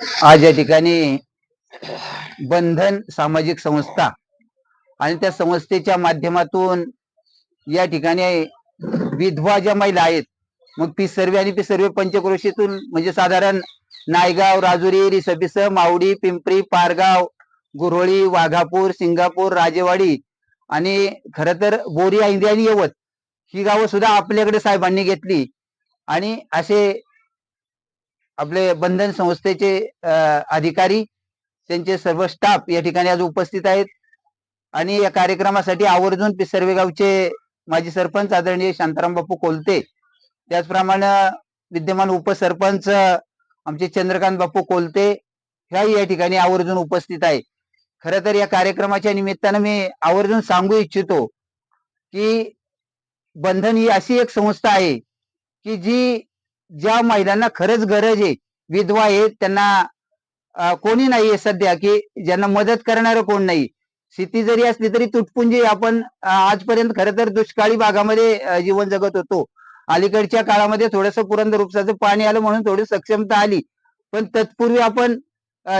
आज या ठिकाणी बंधन सामाजिक संस्था आणि त्या संस्थेच्या माध्यमातून या ठिकाणी विधवा ज्या महिला आहेत मग पी सर्वे आणि पी सर्वे पंचक्रोशीतून म्हणजे साधारण नायगाव राजुरी रिसबिस मावडी पिंपरी पारगाव गुरोळी वाघापूर सिंगापूर राजेवाडी आणि खर तर बोरिया ऐंदी आणि यवत ही गावं सुद्धा आपल्याकडे साहेबांनी घेतली. आणि असे आपले बंधन संस्थेचे अधिकारी त्यांचे सर्व स्टाफ या ठिकाणी आज उपस्थित आहेत. आणि या कार्यक्रमासाठी आवर्जून सर्वेगावचे माजी सरपंच आदरणीय शांताराम बापू कोलते त्याचप्रमाणे विद्यमान उपसरपंच आमचे चंद्रकांत बापू कोलते ह्याही या ठिकाणी आवर्जून उपस्थित आहे खर तर या कार्यक्रमाच्या निमित्तानं मी आवर्जून सांगू इच्छितो की बंधन ही अशी एक संस्था आहे की जी ज्या महिलांना खरंच गरज आहे विधवा आहे त्यांना कोणी नाहीये सध्या की ज्यांना मदत करणारं कोण नाही. शेती जरी असली तरी तुटपुंजी आपण आजपर्यंत खरं तर दुष्काळी भागामध्ये जीवन जगत होतो. अलीकडच्या काळामध्ये थोडस पुरंदर उपसाचं पाणी आलं म्हणून थोडी सक्षमता आली. पण तत्पूर्वी आपण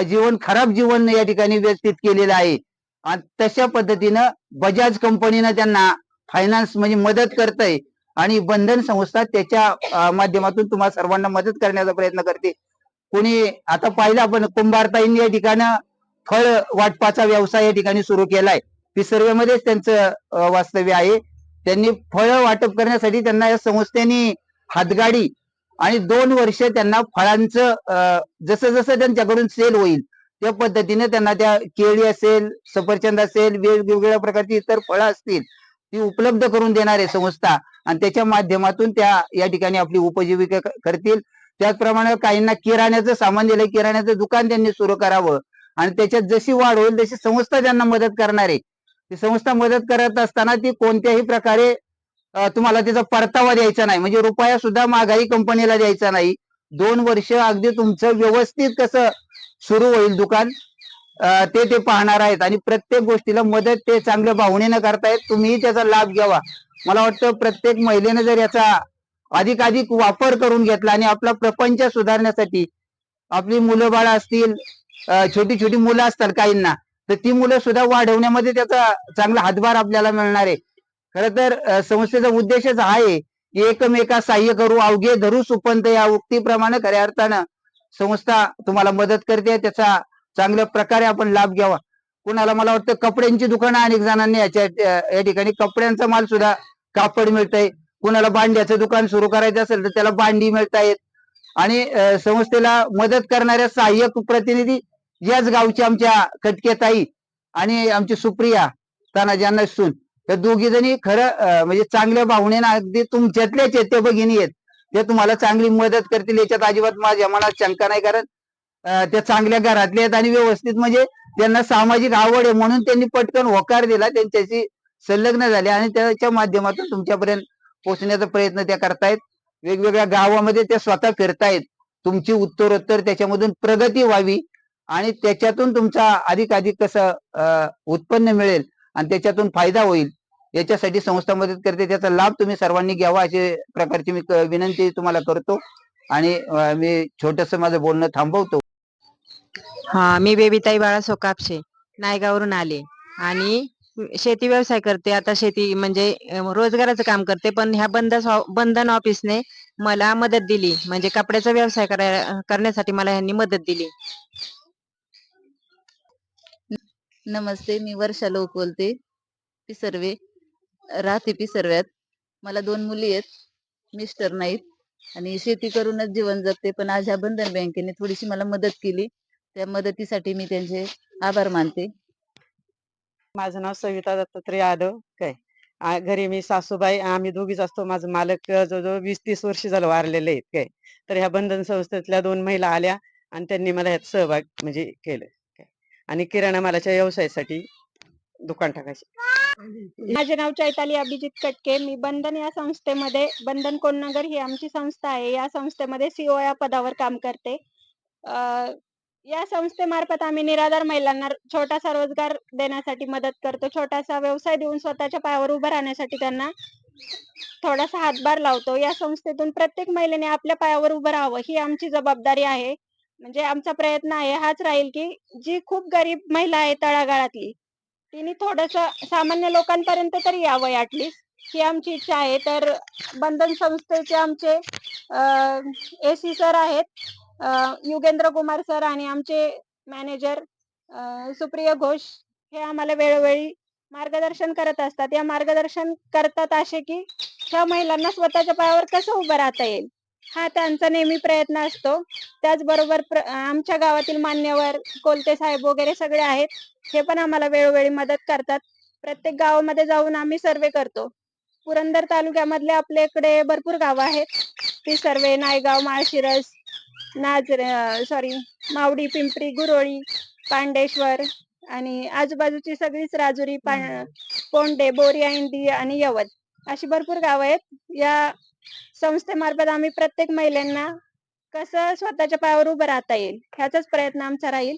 जीवन खराब जीवन या ठिकाणी व्यवस्थित केलेलं आहे. आणि तशा पद्धतीनं बजाज कंपनीनं त्यांना फायनान्स म्हणजे मदत करतय. आणि बंधन संस्था त्याच्या माध्यमातून तुम्हाला सर्वांना मदत करण्याचा प्रयत्न करते. कोणी आता पाहिलं आपण कुंभारताईंनी या ठिकाणी फळ वाटपाचा व्यवसाय या ठिकाणी सुरू केलाय. पिसर्वेमध्येच त्यांचं वास्तव्य आहे. त्यांनी फळ वाटप करण्यासाठी त्यांना या संस्थेने हातगाडी आणि दोन वर्ष त्यांना फळांचं अं, जसं जसं त्यांच्याकडून सेल होईल त्या पद्धतीने त्यांना त्या केळी असेल सफरचंद असेल वेगवेगळ्या प्रकारची इतर फळं असतील ती उपलब्ध करून देणारे संस्था आणि त्याच्या माध्यमातून त्या या ठिकाणी आपली उपजीविका करतील. त्याचप्रमाणे काहींना किराण्याचं सामान दिलं किराण्याचं दुकान त्यांनी सुरू करावं आणि त्याच्यात जशी वाढ होईल तशी संस्था त्यांना मदत करणार आहे. ती संस्था मदत करत असताना ती कोणत्याही प्रकारे तुम्हाला त्याचा परतावा द्यायचा नाही. म्हणजे रुपया सुद्धा महागाई कंपनीला द्यायचा नाही. दोन वर्ष अगदी तुमचं व्यवस्थित कसं सुरू होईल दुकान ते ते पाहणार आहेत आणि प्रत्येक गोष्टीला मदत ते चांगल्या भावनेनं करतायत. तुम्हीही त्याचा लाभ घ्यावा. मला वाटतं प्रत्येक महिलेने जर याचा अधिकाधिक वापर करून घेतला आणि आपला प्रपंच सुधारण्यासाठी आपली मुलं बाळ असतील छोटी छोटी मुलं असतात काहींना तर ती मुलं सुद्धा वाढवण्यामध्ये त्याचा चांगला हातभार आपल्याला मिळणार आहे. खर तर संस्थेचा उद्देशच हा आहे की एकमेका सहाय्य करू अवघे धरू सुपंत या उक्तीप्रमाणे खऱ्या अर्थानं संस्था तुम्हाला मदत करते त्याचा चांगल्या प्रकारे आपण लाभ घ्यावा. कुणाला मला वाटतं कपड्यांची दुकानं अनेक जणांनी याच्या या ठिकाणी कपड्यांचा माल सुद्धा कापड मिळतंय. कुणाला भांड्याचं दुकान सुरू करायचं असेल तर त्याला भांडी मिळतायत. आणि संस्थेला मदत करणाऱ्या सहाय्यक प्रतिनिधी याच गावची आमच्या कटकेताई आणि आमची सुप्रिया तानाजी सून. त्या दोघी जणी खरं म्हणजे चांगल्या भावनेनं अगदी तुमच्यातल्याच आहेत भगिनी आहेत. ते तुम्हाला चांगली मदत करतील याच्यात अजिबात माझ्या मनात शंका नाही कारण त्या चांगल्या घरातल्या आहेत आणि व्यवस्थित म्हणजे त्यांना सामाजिक आवड आहे म्हणून त्यांनी पटकन होकार दिला. त्यांच्याशी संलग्न झाले आणि त्याच्या माध्यमातून तुमच्यापर्यंत पोहोचण्याचा प्रयत्न त्या करतायत. वेगवेगळ्या गावामध्ये त्या स्वतः फिरतायत. तुमची उत्तरोत्तर त्याच्यामधून प्रगती व्हावी आणि त्याच्यातून तुमचा अधिक अधिक कसं अं, उत्पन्न मिळेल आणि त्याच्यातून फायदा होईल याच्यासाठी संस्था मदत करते. त्याचा लाभ तुम्ही सर्वांनी घ्यावा अशी प्रकारची मी विनंती तुम्हाला करतो आणि मी छोटस माझं बोलणं थांबवतो. हा मी बेबीताई बाळासो सोकापशे नायगावरून आले. आणि शेती व्यवसाय करते. आता शेती म्हणजे रोजगाराचं काम करते. पण ह्या बंद बंधन ऑफिसने मला मदत दिली. म्हणजे कपड्याचा व्यवसाय करण्यासाठी मला ह्यांनी मदत दिली. नमस्ते मी वर्षा लोक बोलते. पिसर्वे राहते पिसर्व्यात मला दोन मुली आहेत मिस्टर नाहीत. आणि शेती करूनच जीवन जगते. पण आज ह्या बंधन बँकेने थोडीशी मला मदत केली. त्या मदतीसाठी मी त्यांचे आभार मानते. माझं नाव सविता दत्तात्रय यादव काय? घरी मी सासूबाई आम्ही दोघीच असतो. माझं मालक जवळजवळ वीस तीस वर्ष झालं वारलेले आहेत काय? तर ह्या बंधन संस्थेतल्या दोन महिला आल्या आणि त्यांनी मला ह्यात सहभाग म्हणजे केलं काय? आणि किराणा मालाच्या व्यवसायासाठी दुकान टाकायचे. माझे नाव चैताली अभिजित कटके. मी बंधन या संस्थेमध्ये बंधन कोणनगर ही आमची संस्था आहे. या संस्थेमध्ये सीओ या पदावर काम करते. अं, या संस्थेमार्फत आम्ही निराधार महिलांना छोटासा रोजगार देण्यासाठी मदत करतो. छोटासा व्यवसाय देऊन स्वतःच्या पायावर उभं राहण्यासाठी त्यांना थोडासा हातभार लावतो. या संस्थेतून प्रत्येक महिलेने आपल्या पायावर उभं राहावं ही आमची जबाबदारी आहे. म्हणजे आमचा प्रयत्न आहे हाच राहील की जी खूप गरीब महिला आहे तळागाळातली तिने थोडस सामान्य लोकांपर्यंत तरी यावं ऍटलिस्ट ही आमची इच्छा आहे. तर बंधन संस्थेचे आमचे एसी सर आहेत. युगेंद्र कुमार सर आणि आमचे मॅनेजर सुप्रिया घोष हे आम्हाला वेळोवेळी मार्गदर्शन करत असतात. या मार्गदर्शन करतात असे की ह्या महिलांना स्वतःच्या पायावर कसं उभं राहता येईल? हा त्यांचा नेहमी प्रयत्न असतो. त्याचबरोबर आमच्या गावातील मान्यवर कोलते साहेब वगैरे सगळे आहेत हे पण आम्हाला वेळोवेळी मदत करतात. प्रत्येक गावामध्ये जाऊन आम्ही सर्वे करतो. पुरंदर तालुक्यामधले आपल्या इकडे भरपूर गावं आहेत. ती सर्वे नायगाव माळशिरस नाझर सॉरी मावडी पिंपरी गुरोळी पांडेश्वर आणि आजूबाजूची सगळीच राजुरी पोंडे बोरिया इंदी आणि यवत अशी भरपूर गावं आहेत. या संस्थेमार्फत आम्ही प्रत्येक महिलांना कसं स्वतःच्या पायावर उभं राहता येईल ह्याचाच प्रयत्न आमचा राहील.